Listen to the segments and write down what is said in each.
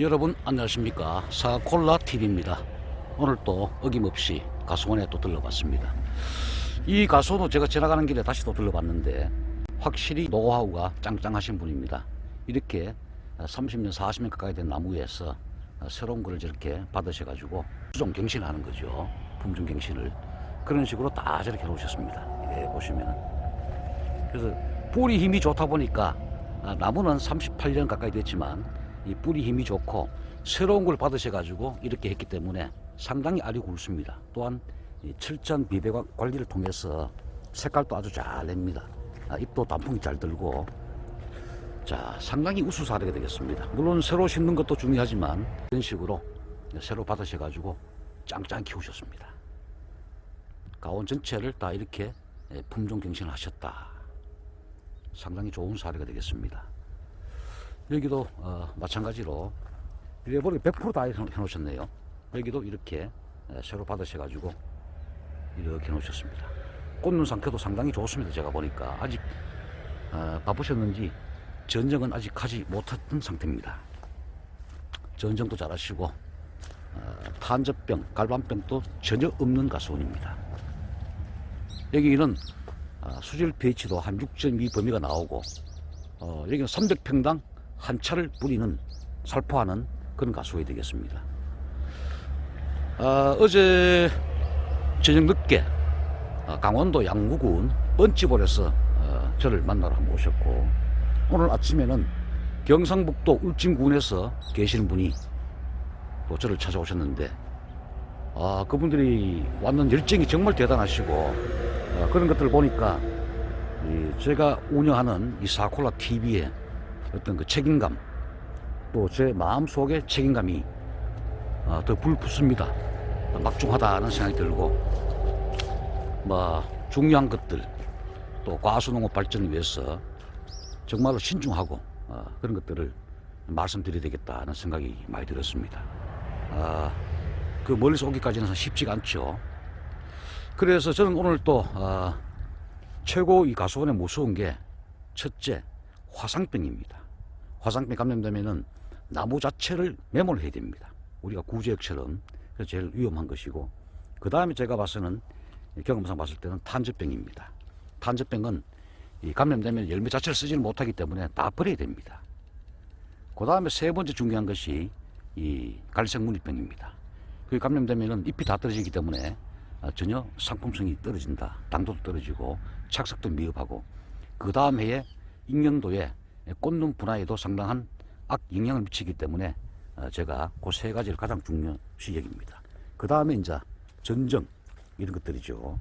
여러분 안녕하십니까 사콜라 TV입니다. 오늘 또 어김없이 가수원에 또 들러봤습니다. 이 가수원은 제가 지나가는 길에 다시 또 들러봤는데 확실히 노하우가 짱짱하신 분입니다. 이렇게 30년 40년 가까이 된 나무에서 새로운 걸 저렇게 받으셔 가지고 수종 갱신을 하는 거죠. 품종 갱신을 그런 식으로 다 저렇게 해놓으셨습니다. 예, 보시면은 그래서 뿌리 힘이 좋다 보니까 아, 나무는 38년 가까이 됐지만 이 뿌리 힘이 좋고 새로운 걸 받으셔가지고 이렇게 했기 때문에 상당히 알이 굵습니다. 또한 이 철전 비배 관- 관리를 통해서 색깔도 아주 잘 냅니다. 아, 잎도 단풍이 잘 들고 자 상당히 우수사례가 되겠습니다. 물론 새로 심는 것도 중요하지만 이런 식으로 새로 받으셔가지고 짱짱 키우셨습니다. 가온 전체를 다 이렇게 예, 품종 갱신을 하셨다. 상당히 좋은 사례가 되겠습니다. 여기도 어, 마찬가지로 일본이 100%다 해놓으셨네요. 여기도 이렇게 에, 새로 받으셔가지고 이렇게 해놓으셨습니다. 꽂는 상태도 상당히 좋습니다. 제가 보니까 아직 어, 바쁘셨는지 전정은 아직 하지 못했던 상태입니다. 전정도 잘하시고 어, 탄저병, 갈반병도 전혀 없는 가수원입니다. 여기는 아, 수질 pH도 한 6.2 범위가 나오고 어, 여기는 300평당 한 차를 뿌리는 살포하는 그런 가수원이 되겠습니다. 아, 어제 저녁 늦게 아, 강원도 양구군 번지볼에서 어, 저를 만나러 한번 오셨고 오늘 아침에는 경상북도 울진군에서 계시는 분이 또 저를 찾아오셨는데 아, 그분들이 왔는 열정이 정말 대단하시고 어, 그런 것들을 보니까 이 제가 운영하는 이 사콜라 TV의 어떤 그 책임감 또 제 마음 속에 책임감이 어, 더 불붙습니다. 막중하다는 생각이 들고 뭐 중요한 것들 또 과수농업 발전을 위해서 정말로 신중하고 어, 그런 것들을 말씀드려야 되겠다는 생각이 많이 들었습니다. 아, 그 멀리서 오기까지는 쉽지가 않죠. 그래서 저는 오늘 또 아, 최고 이 가수원에 무서운 게 첫째 화상병입니다. 화상병 감염되면은 나무 자체를 매몰 해야 됩니다. 우리가 구제역처럼 그래서 제일 위험한 것이고 그 다음에 제가 봐서는 이 경험상 봤을 때는 탄저병입니다. 탄저병은 이 감염되면 열매 자체를 쓰지를 못하기 때문에 다 버려야 됩니다. 그 다음에 세 번째 중요한 것이 이 갈색 무늬병입니다. 그 감염되면은 잎이 다 떨어지기 때문에 아, 전혀 상품성이 떨어진다. 당도도 떨어지고 착석도 미흡하고 그 다음 해에 익년도에 꽃눈 분화에도 상당한 악 영향을 미치기 때문에 어, 제가 그 세 가지를 가장 중요시 여깁니다. 그 다음에 이제 전정 이런 것들이죠.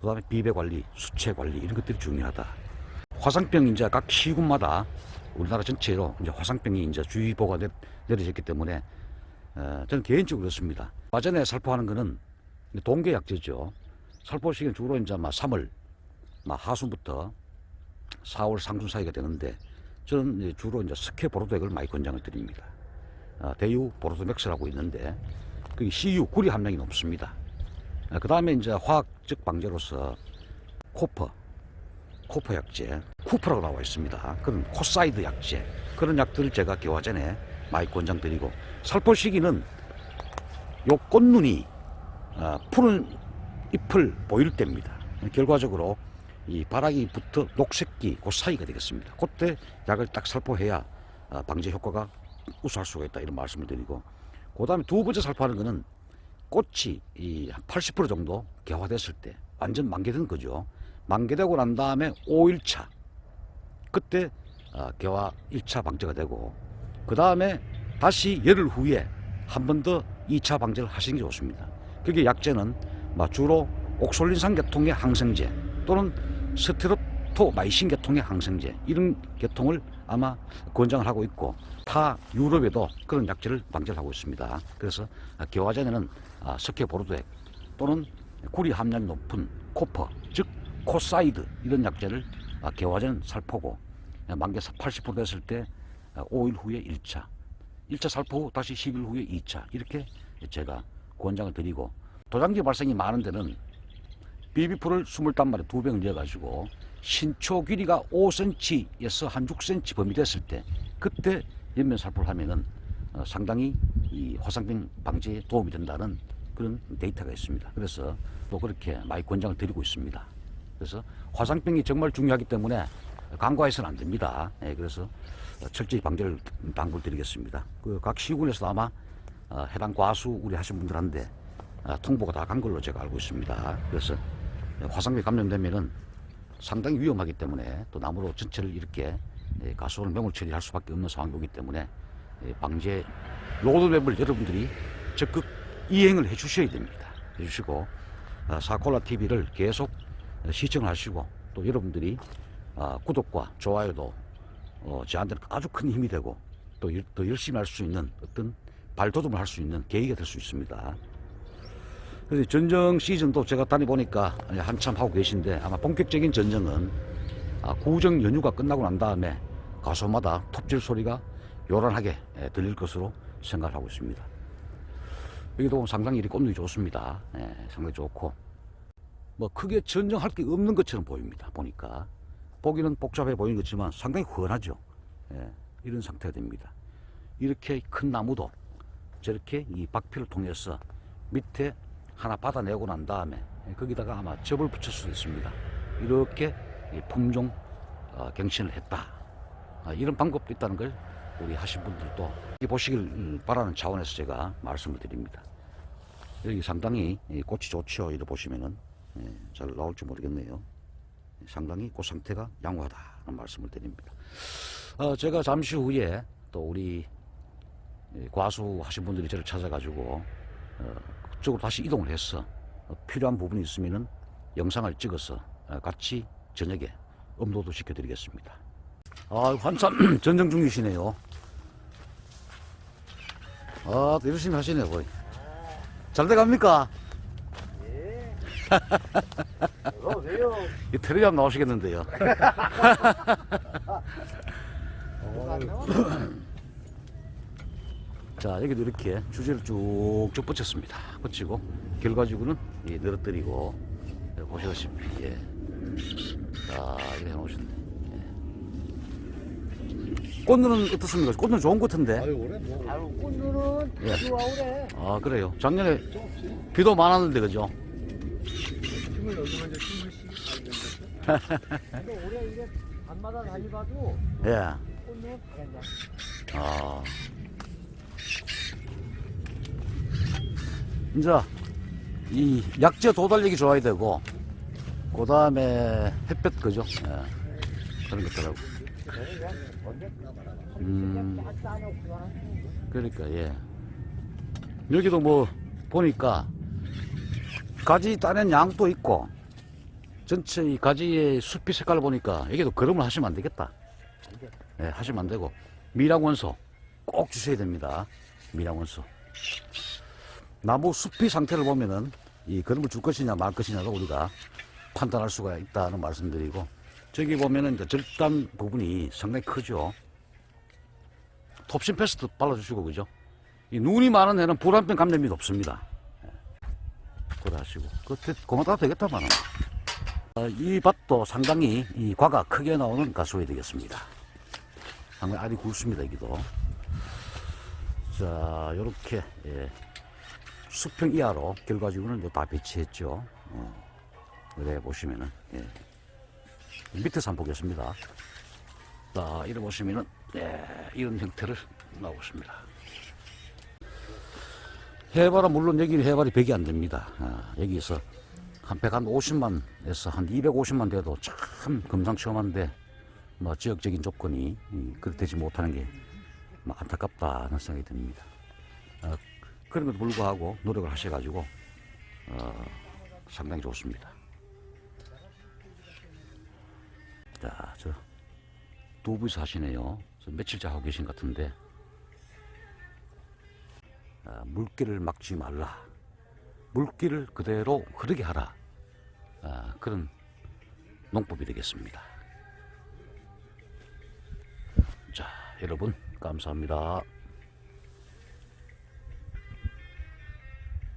그 다음에 비배 관리, 수채 관리 이런 것들이 중요하다. 화상병 이제 각 시군마다 우리나라 전체로 이제 화상병이 이제 주의보가 내, 내려졌기 때문에 어, 저는 개인적으로 그렇습니다. 마전에 살포하는 거는 동계약제죠. 살포 시기는 주로 이제 막 3월, 막 하순부터 4월 상순 사이가 되는데 저는 주로 이제 스케 보로도액을 많이 권장을 드립니다. 아, 대유 보로도맥스라고 있는데 그 CU 구리 함량이 높습니다. 그 다음에 이제 화학적 방제로서 코퍼, 코퍼 약제, 쿠퍼라고 나와 있습니다. 그런 코사이드 약제 그런 약들을 제가 개화 전에 많이 권장드리고 살포 시기는 요 꽃눈이 아, 푸른 잎을 보일 때입니다. 결과적으로 이 바라기부터 녹색기 그 사이가 되겠습니다. 그때 약을 딱 살포해야 아, 방제 효과가 우수할 수가 있다 이런 말씀을 드리고 그 다음에 두 번째 살포하는 거는 꽃이 이 80% 정도 개화됐을 때 완전 만개된 거죠. 만개되고 난 다음에 5일차 그때 아, 개화 1차 방제가 되고 그 다음에 다시 열흘 후에 한 번 더 2차 방제를 하시는 게 좋습니다. 그게 약제는 막 주로 옥솔린산 계통의 항생제 또는 스테로토마이신 계통의 항생제 이런 계통을 아마 권장을 하고 있고 타 유럽에도 그런 약제를 방제를 하고 있습니다. 그래서 개화 전에는 아, 스케보르도액 또는 구리 함량이 높은 코퍼 즉 코사이드 이런 약제를 아, 개화 전 살포고 만개 80% 됐을 때 5일 후에 1차 1차 살포 후 다시 10일 후에 2차 이렇게 제가 권장을 드리고 도장지 발생이 많은 데는 비비풀을 21마리 두 병을 넣어가지고 신초 길이가 5cm에서 한 6cm 범위 됐을 때 그때 연면 살포를 하면은 어, 상당히 이 화상병 방지에 도움이 된다는 그런 데이터가 있습니다. 그래서 또 그렇게 많이 권장을 드리고 있습니다. 그래서 화상병이 정말 중요하기 때문에 간과해서는 안 됩니다. 예, 그래서 철저히 방제를 당부를 드리겠습니다. 그 각 시군에서도 아마 어, 해당 과수 우리 하신 분들한테 아, 통보가 다 간 걸로 제가 알고 있습니다. 그래서 화상병 감염되면은 상당히 위험하기 때문에 또 나무로 전체를 이렇게 예, 가수를 명을 처리할 수밖에 없는 상황이 오기 때문에 예, 방제 로드맵을 여러분들이 적극 이행을 해 주셔야 됩니다. 해 주시고 아, 사콜라 TV를 계속 시청하시고 또 여러분들이 아, 구독과 좋아요도 어, 저한테는 아주 큰 힘이 되고 또 더 열심히 할 수 있는 어떤 발돋움을 할 수 있는 계기가 될 수 있습니다. 그래서 전정 시즌도 제가 다녀보니까 한참 하고 계신데 아마 본격적인 전정은 아, 구정 연휴가 끝나고 난 다음에 가수마다 톱질 소리가 요란하게 예, 들릴 것으로 생각을 하고 있습니다. 여기도 상당히 이렇게 꽃눈이 좋습니다. 예, 상당히 좋고 뭐 크게 전정할 게 없는 것처럼 보입니다. 보니까 보기는 복잡해 보이는 것지만 상당히 훤하죠. 예, 이런 상태가 됩니다. 이렇게 큰 나무도 저렇게 이 박피를 통해서 밑에 하나 받아내고 난 다음에 거기다가 아마 접을 붙일 수도 있습니다. 이렇게 이 품종 어, 갱신을 했다. 아, 이런 방법도 있다는 걸 우리 하신 분들도 보시길 음, 바라는 차원에서 제가 말씀을 드립니다. 여기 상당히 이 꽃이 좋죠. 이래 보시면은 예, 잘 나올지 모르겠네요. 상당히 꽃 상태가 양호하다는 말씀을 드립니다. 어, 제가 잠시 후에 또 우리 이 과수 하신 분들이 저를 찾아가지고 어, 그 쪽으로 다시 이동을 해서 어, 필요한 부분이 있으면은 영상을 찍어서 어, 같이 저녁에 업로드 시켜드리겠습니다. 아, 한참 전정 중이시네요. 아, 또 열심히 하시네요, 거의. 잘 돼갑니까? 어서오세요. 이 텔레비전 나오시겠는데요. 자, 여기도 이렇게 주제를 쭉쭉 붙였습니다. 붙이고, 결과지구는 예, 늘어뜨리고, 예, 보시다시피, 예. 자, 이렇게 해놓으셨네. 예. 꽃눈은 어떻습니까? 꽃눈 좋은 것 같은데. 아유 올해 뭐 아유 꽃눈은 예. 좋아 오래 아, 그래요. 작년에 비도 많았는데, 그죠? 힘을 이제 힘을 올해 이게 밤마다 다니봐도 예. 꽃눈은 다른다 아. 이제 이 약재 도달력이 좋아야 되고 그 다음에 햇볕 그죠? 예. 그런 것들하고 음 그러니까 예 여기도 뭐 보니까 가지 따낸 양도 있고 전체 이 가지의 숲이 색깔을 보니까 여기도 그름을 하시면 안 되겠다 예, 하시면 안 되고 미량원소 꼭 주셔야 됩니다. 미량원소. 나무 숲이 상태를 보면은 이 그름을 줄 것이냐 말 것이냐도 우리가 판단할 수가 있다는 말씀드리고 저기 보면은 이제 절단 부분이 상당히 크죠. 톱신 패스트 발라주시고 그죠? 이 눈이 많은 애는 불안병 감염이 높습니다. 예. 그래 하시고 그때 고마다 되겠다만 어, 이 밭도 상당히 이 과가 크게 나오는 가수가 되겠습니다. 상당히 알이 굵습니다, 여기도. 자, 요렇게, 예. 수평 이하로 이제 다 배치했죠. 어. 그래, 보시면은, 예. 밑에서 한번 보겠습니다. 자, 이래 보시면은, 예, 이런 형태를 나오고 있습니다. 해발은 물론 여기는 해발이 100이 안 됩니다. 아, 여기서 한 100, 한 50만에서 한 250만 돼도 참 금상첨화인데, 뭐 지역적인 조건이 이, 그렇게 되지 못하는 게뭐 안타깝다는 생각이 듭니다. 어, 그런 것도 불구하고 노력을 하셔가지고 어, 상당히 좋습니다. 자, 저두 분이서 하시네요. 저 며칠째 하고 계신 것 같은데 아, 물기를 막지 말라. 물기를 그대로 흐르게 하라. 아, 그런 농법이 되겠습니다. 자, 여러분, 감사합니다.